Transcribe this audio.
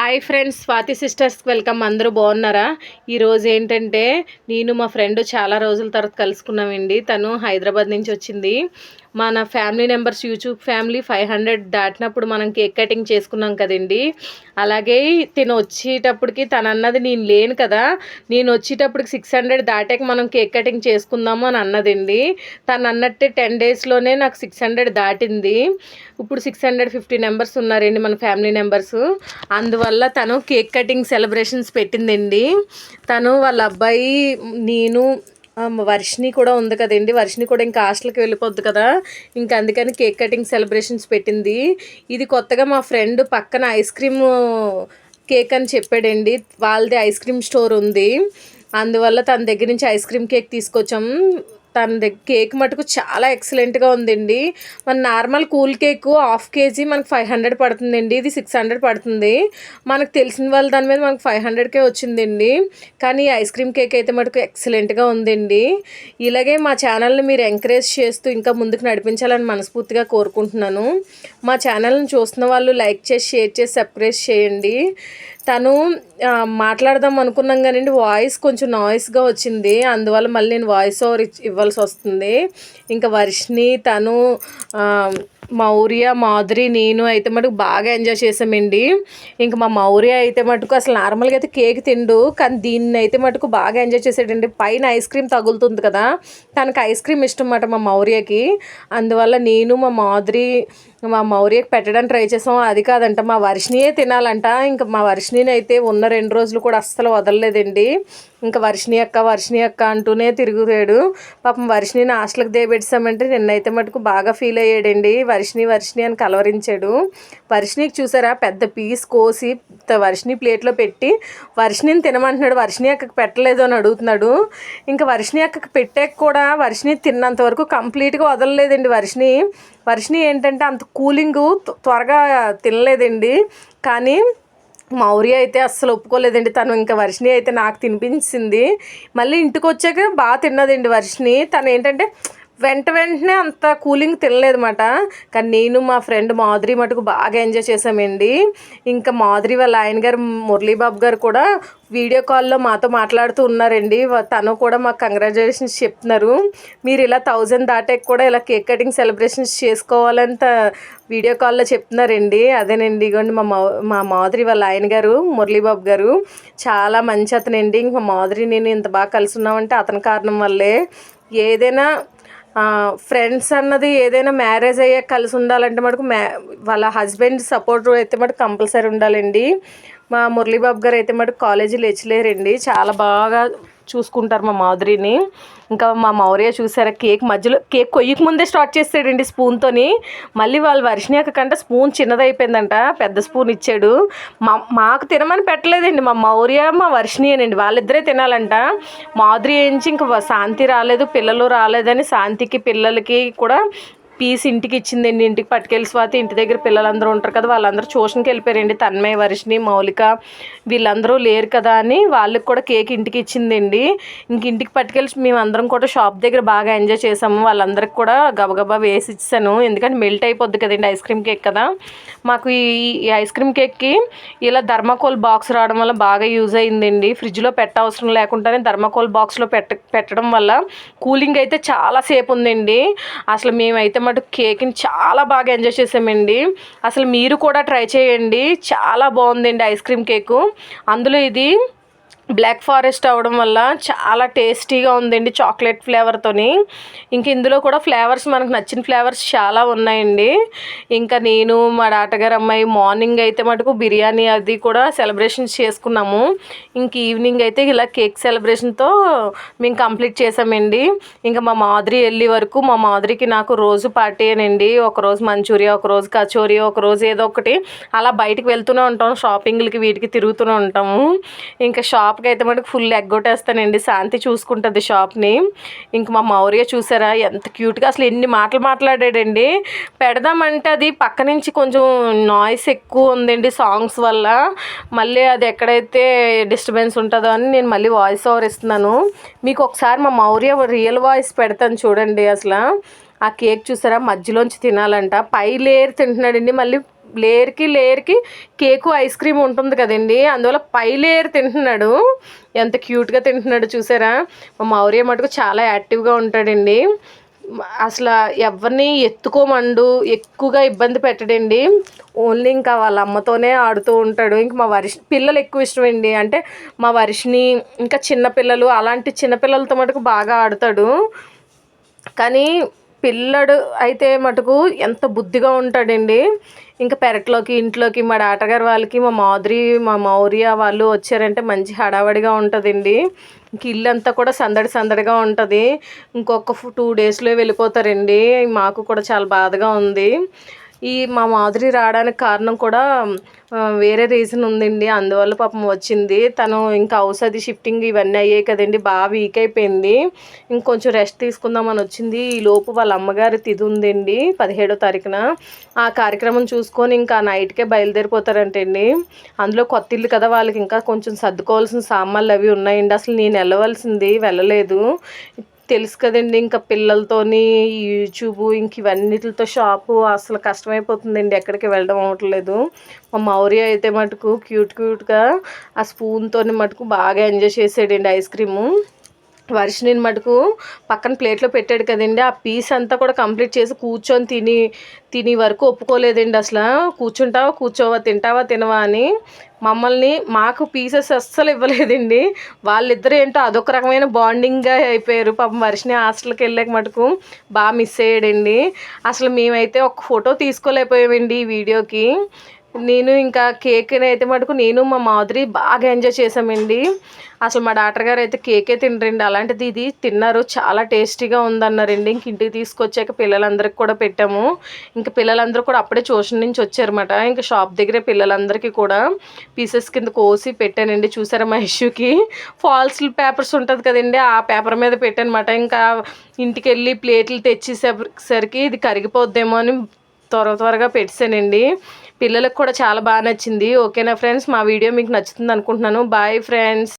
Hi friends Swathi సిస్టర్స్కి welcome అందరూ బాగున్నారా? ఈరోజు ఏంటంటే నేను మా ఫ్రెండ్ చాలా రోజుల తర్వాత కలుసుకున్నామండి. తను హైదరాబాద్ నుంచి వచ్చింది. మన family numbers YouTube family five hundred దాటినప్పుడు మనం కేక్ కటింగ్ చేసుకున్నాం కదండి. అలాగే తిను వచ్చేటప్పటికి తను అన్నది నేను లేను కదా నేను వచ్చేటప్పటికి సిక్స్ హండ్రెడ్ దాటాక మనం కేక్ కటింగ్ చేసుకుందాము అని అన్నదండి. తను అన్నట్టే టెన్ డేస్లోనే నాకు సిక్స్ హండ్రెడ్ దాటింది. ఇప్పుడు సిక్స్ హండ్రెడ్ ఫిఫ్టీ నెంబర్స్ ఉన్నారండి మన ఫ్యామిలీ నెంబర్స్ అందువల్ల తను కేక్ కటింగ్ సెలబ్రేషన్స్ పెట్టిందండి. తను వాళ్ళ అబ్బాయి నేను వర్షిని కూడా ఉంది కదండి. వర్షిని కూడా ఇంకా హాస్టల్కి వెళ్ళిపోద్ది కదా. ఇంకా అందుకని కేక్ కటింగ్ సెలబ్రేషన్స్ పెట్టింది. ఇది కొత్తగా మా ఫ్రెండ్ పక్కన ఐస్ క్రీమ్ కేక్ అని చెప్పాడండి. వాళ్ళది ఐస్ క్రీమ్ స్టోర్ ఉంది. అందువల్ల తన దగ్గర నుంచి ఐస్ క్రీమ్ కేక్ తీసుకొచ్చాం. తన దగ్గర కేక్ మటుకు చాలా ఎక్సలెంట్గా ఉందండి. మన normal cool cake half KG మనకు ఫైవ్ హండ్రెడ్ పడుతుందండి. ఇది సిక్స్ హండ్రెడ్ పడుతుంది. మనకు తెలిసిన వాళ్ళ దాని మీద మనకు ఫైవ్ హండ్రెడ్కే వచ్చిందండి. కానీ ఐస్ క్రీమ్ కేక్ అయితే మటుకు ఎక్సలెంట్గా ఉందండి. ఇలాగే మా ఛానల్ని మీరు ఎంకరేజ్ చేస్తూ ఇంకా ముందుకు నడిపించాలని మనస్ఫూర్తిగా కోరుకుంటున్నాను. మా ఛానల్ని చూస్తున్న వాళ్ళు లైక్ చేసి షేర్ చేసి సబ్స్క్రైబ్ చేయండి. తను మాట్లాడదాం అనుకున్నాం కానండి వాయిస్ కొంచెం నాయిస్గా వచ్చింది. అందువల్ల మళ్ళీ నేను వాయిస్ ఓవర్ ఇవ్వాల్సి వస్తుంది. ఇంకా వర్షిని తను మౌర్య మాధురి నేను అయితే మటుకు బాగా ఎంజాయ్ చేసామండి. ఇంకా మా మౌర్య అయితే మటుకు అసలు నార్మల్గా అయితే కేక్ తిండు కానీ దీన్ని అయితే మటుకు బాగా ఎంజాయ్ చేసాడండి. పైన ఐస్ క్రీమ్ తగులుతుంది కదా తనకు ఐస్ క్రీమ్ ఇష్టం అన్నమాట మా మౌర్యకి. అందువల్ల నేను మా మాధురి మా మౌర్యకి పెట్టడానికి ట్రై చేసాం. అది కాదంట మా వర్షినియే తినాలంట. ఇంకా మా వర్షిణిని అయితే ఉన్న రెండు రోజులు కూడా అస్సలు వదలలేదండి. ఇంకా వర్షిణి అక్క వర్షిణి అక్క అంటూనే తిరుగుతాడు. పాపం వర్షిణిని హాస్టల్కి దేబెట్టామంటే నిన్నైతే మటుకు బాగా ఫీల్ అయ్యాడండి. వర్షిణి వర్షిణి అని కలవరించాడు. వర్షిణికి చూసారా? పెద్ద పీస్ కోసి వర్షిణి ప్లేట్లో పెట్టి వర్షిణిని తినమంటున్నాడు. వర్షిణి అక్కకి పెట్టలేదు అని అడుగుతున్నాడు. ఇంకా వర్షిణి అక్కకి పెట్టాక కూడా వర్షిణి తిన్నంత వరకు కంప్లీట్గా వదలలేదండి వర్షిణి. వర్షిని ఏంటంటే అంత కూలింగ్ త్వరగా తినలేదండి. కానీ మౌర్య అయితే అస్సలు ఒప్పుకోలేదండి. తను ఇంకా వర్షిని అయితే నాకు తినిపించింది. మళ్ళీ ఇంటికి వచ్చాక బాగా తిన్నదండి వర్షిని తను ఏంటంటే వెంట వెంటనే అంత కూలింగ్ తినలేదన్నమాట. కానీ నేను మా ఫ్రెండ్ మాధురి మటుకు బాగా ఎంజాయ్ చేసామండి. ఇంకా మాధురి వాళ్ళ ఆయన గారు మురళీబాబు గారు కూడా వీడియో కాల్లో మాతో మాట్లాడుతూ ఉన్నారండి. తను కూడా మాకు కంగ్రాచులేషన్స్ చెప్తున్నారు. మీరు ఇలా థౌజండ్ దాటాక కూడా ఇలా కేక్ కటింగ్ సెలబ్రేషన్స్ చేసుకోవాలంత వీడియో కాల్లో చెప్తున్నారండి. అదేనండి ఇగోండి మా మా మాధురి వాళ్ళ ఆయన గారు మురళీబాబు గారు చాలా మంచి అతనండి. ఇంకా మాధురి నేను ఇంత బాగా కలిసి ఉన్నామంటే అతని కారణం వల్లే ఏదైనా ఫ్రెండ్స్ అన్నది ఏదైనా మ్యారేజ్ అయ్యాక కలిసి ఉండాలంటే మటుకు మ్యా వాళ్ళ హస్బెండ్ సపోర్ట్ అయితే మటుకు కంపల్సరీ ఉండాలండి. మా మురళీబాబు గారు అయితే మటుకు కాలేజీ లేచలేరండి. చాలా బాగా చూసుకుంటారు మా మాధురిని. ఇంకా మా మౌర్య చూసారా కేక్ మధ్యలో కేక్ కొయ్యక ముందే స్టార్ట్ చేస్తాడండి స్పూన్తోని మళ్ళీ వాళ్ళు వర్షిణి కంటే స్పూన్ చిన్నదైపోయిందంట పెద్ద స్పూన్ ఇచ్చాడు. మా మాకు తినమని పెట్టలేదండి మా మౌర్య మా వర్షిణియేనండి వాళ్ళిద్దరే తినాలంట. మాధురి ఏంచి ఇంకా శాంతి రాలేదు పిల్లలు రాలేదని శాంతికి పిల్లలకి కూడా పీస్ ఇంటికి ఇచ్చిందండి. ఇంటికి పట్టుకెళ్ళి స్వాతి ఇంటి దగ్గర పిల్లలందరూ ఉంటారు కదా వాళ్ళందరూ ట్యూషన్కి వెళ్ళిపోయారండి. తన్మయ వర్షిని మౌలిక వీళ్ళందరూ లేరు కదా అని వాళ్ళకి కూడా కేక్ ఇంటికి ఇచ్చిందండి. ఇంక ఇంటికి పట్టుకెళ్ళి మేము అందరం కూడా షాప్ దగ్గర బాగా ఎంజాయ్ చేసాము. వాళ్ళందరికి కూడా గబగబా వేసి ఇచ్చాను ఎందుకంటే మెల్ట్ అయిపోద్ది కదండి ఐస్ క్రీమ్ కేక్ కదా. మాకు ఈ ఈ ఐస్ క్రీమ్ కేక్కి ఇలా ధర్మాకోల్ బాక్స్ రావడం వల్ల బాగా యూజ్ అయిందండి. ఫ్రిడ్జ్లో పెట్ట అవసరం లేకుండానే ధర్మాకోల్ బాక్స్లో పెట్ట పెట్టడం వల్ల కూలింగ్ అయితే చాలా సేపు ఉందండి. అసలు మేమైతే అనమాట కేక్ని చాలా బాగా ఎంజాయ్ చేసామండి. అసలు మీరు కూడా ట్రై చేయండి. చాలా బాగుందండి ఐస్ క్రీమ్ కేకు. అందులో ఇది బ్లాక్ ఫారెస్ట్ అవడం వల్ల చాలా టేస్టీగా ఉందండి చాక్లెట్ ఫ్లేవర్తోని ఇంక ఇందులో కూడా ఫ్లేవర్స్ మనకు నచ్చిన ఫ్లేవర్స్ చాలా ఉన్నాయండి. ఇంకా నేను మా డాటగారు అమ్మాయి మార్నింగ్ అయితే మటుకు బిర్యానీ అది కూడా సెలబ్రేషన్స్ చేసుకున్నాము. ఇంక ఈవినింగ్ అయితే ఇలా కేక్ సెలబ్రేషన్తో మేము కంప్లీట్ చేసామండి. ఇంకా మా మాదిరి వెళ్ళే వరకు మా మాదిరికి నాకు రోజు పార్టీ అనండి. ఒకరోజు మంచూరియా ఒకరోజు కచోరీ ఒకరోజు ఏదో ఒకటి. అలా బయటకు వెళ్తూనే ఉంటాం షాపింగ్లకి వీటికి తిరుగుతూనే ఉంటాము. ఇంకా షాప్ షాప్కి అయితే మనకు ఫుల్ ఎగ్గొట్టేస్తానండి. శాంతి చూసుకుంటుంది షాప్ని. ఇంక మా మౌర్య చూసారా? ఎంత క్యూట్గా అసలు ఎన్ని మాటలు మాట్లాడాడండి. పెడదామంటే అది పక్క నుంచి కొంచెం నాయిస్ ఎక్కువ ఉందండి సాంగ్స్ వల్ల. మళ్ళీ అది ఎక్కడైతే డిస్టర్బెన్స్ ఉంటుందో అని నేను మళ్ళీ వాయిస్ ఓవర్ ఇస్తున్నాను. మీకు ఒకసారి మా మౌర్య రియల్ వాయిస్ పెడతాను చూడండి అసలు. ఆ కేక్ చూసారా? మధ్యలోంచి తినాలంట. పై లేయర్ తింటున్నాడండి. మళ్ళీ లేయర్కి లేయర్కి కేకు ఐస్ క్రీమ్ ఉంటుంది కదండి. అందువల్ల పై లేయర్ తింటున్నాడు. ఎంత క్యూట్గా తింటున్నాడు చూసారా? మా మౌర్య మటుకు చాలా యాక్టివ్గా ఉంటాడండి. అసలు ఎవరిని ఎత్తుకోమండు. ఎక్కువగా ఇబ్బంది పెట్టడండి. ఓన్లీ ఇంకా వాళ్ళ అమ్మతోనే ఆడుతూ ఉంటాడు. ఇంక మా వరిష్ పిల్లలు ఎక్కువ ఇష్టమండి. అంటే మా వరిష్ని ఇంకా చిన్నపిల్లలు అలాంటి చిన్నపిల్లలతో మటుకు బాగా ఆడతాడు. కానీ పిల్లడు అయితే మటుకు ఎంత బుద్ధిగా ఉంటాడండి. ఇంకా పెరట్లోకి ఇంట్లోకి మా డాటగారు వాళ్ళకి మా మాధురి మా మౌర్య వాళ్ళు వచ్చారంటే మంచి హడావడిగా ఉంటుందండి. ఇంక ఇల్లు అంతా కూడా సందడి సందడిగా ఉంటుంది. ఇంకొక టూ డేస్లో వెళ్ళిపోతారండి. మాకు కూడా చాలా బాధగా ఉంది. ఈ మా మాధురి రావడానికి కారణం కూడా వేరే రీజన్ ఉందండి. అందువల్ల పాపం వచ్చింది. తను ఇంకా ఔషధి షిఫ్టింగ్ ఇవన్నీ అయ్యాయి కదండి. బాగా వీక్ అయిపోయింది. ఇంకొంచెం రెస్ట్ తీసుకుందామని వచ్చింది. ఈ లోపు వాళ్ళ అమ్మగారి తిది ఉందండి పదిహేడో తారీఖున. ఆ కార్యక్రమం చూసుకొని ఇంకా నైట్కే బయలుదేరిపోతారంటండి. అందులో కొత్త ఇల్లు కదా వాళ్ళకి. ఇంకా కొంచెం సర్దుకోవాల్సిన సామాన్లు అవి ఉన్నాయండి. అసలు నేను వెళ్ళవలసింది వెళ్ళలేదు. తెలుసు కదండి ఇంకా పిల్లలతోని యూట్యూబ్ ఇంక ఇవన్నిటితో షాపు అసలు కష్టమైపోతుందండి ఎక్కడికి వెళ్ళడం అవ్వట్లేదు. మా మౌర్య అయితే మటుకు క్యూట్ క్యూట్గా ఆ స్పూన్తో మటుకు బాగా ఎంజాయ్ చేసాడండి ఐస్ క్రీము. వర్షిని మటుకు పక్కన ప్లేట్లో పెట్టాడు కదండి. ఆ పీస్ అంతా కూడా కంప్లీట్ చేసి కూర్చొని తిని తిని వరకు ఒప్పుకోలేదండి అసలు. కూర్చుంటావా కూర్చోవా తింటావా తినవా అని మమ్మల్ని మాకు పీసెస్ అస్సలు ఇవ్వలేదండి. వాళ్ళిద్దరు ఏంటో అదొక రకమైన బాండింగ్గా అయిపోయారు. పాపం వర్షిని హాస్టల్కి వెళ్ళాక మటుకు బాగా మిస్ అయ్యాడండి. అసలు మేమైతే ఒక ఫోటో తీసుకోలేకపోయామండి ఈ వీడియోకి. నేను ఇంకా కేక్ అయితే మటుకు నేను మా మాధురి బాగా ఎంజాయ్ చేసామండి అసలు మా డాక్టర్ గారు అయితే కేకే తినరండి. అలాంటిది ఇది తిన్నారు. చాలా టేస్టీగా ఉందన్నారండి. ఇంక ఇంటికి తీసుకొచ్చాక పిల్లలందరికీ కూడా పెట్టాము. ఇంకా పిల్లలందరూ కూడా అప్పుడే ట్యూషన్ నుంచి వచ్చారన్నమాట. ఇంకా షాప్ దగ్గరే పిల్లలందరికీ కూడా పీసెస్ కింద కోసి పెట్టానండి. చూసారా మా ఇష్యూకి? ఫాల్స్ పేపర్స్ ఉంటుంది కదండి. ఆ పేపర్ మీద పెట్టానమాట ఇంకా ఇంటికి వెళ్ళి ప్లేట్లు తెచ్చేసరికి ఇది కరిగిపోద్దేమో అని త్వర త్వరగా పెట్టానండి. పిల్లలకు కూడా చాలా బాగా నచ్చింది. ఓకేనా ఫ్రెండ్స్? మా వీడియో మీకు నచ్చుతుంది అనుకుంటున్నాను. Bye friends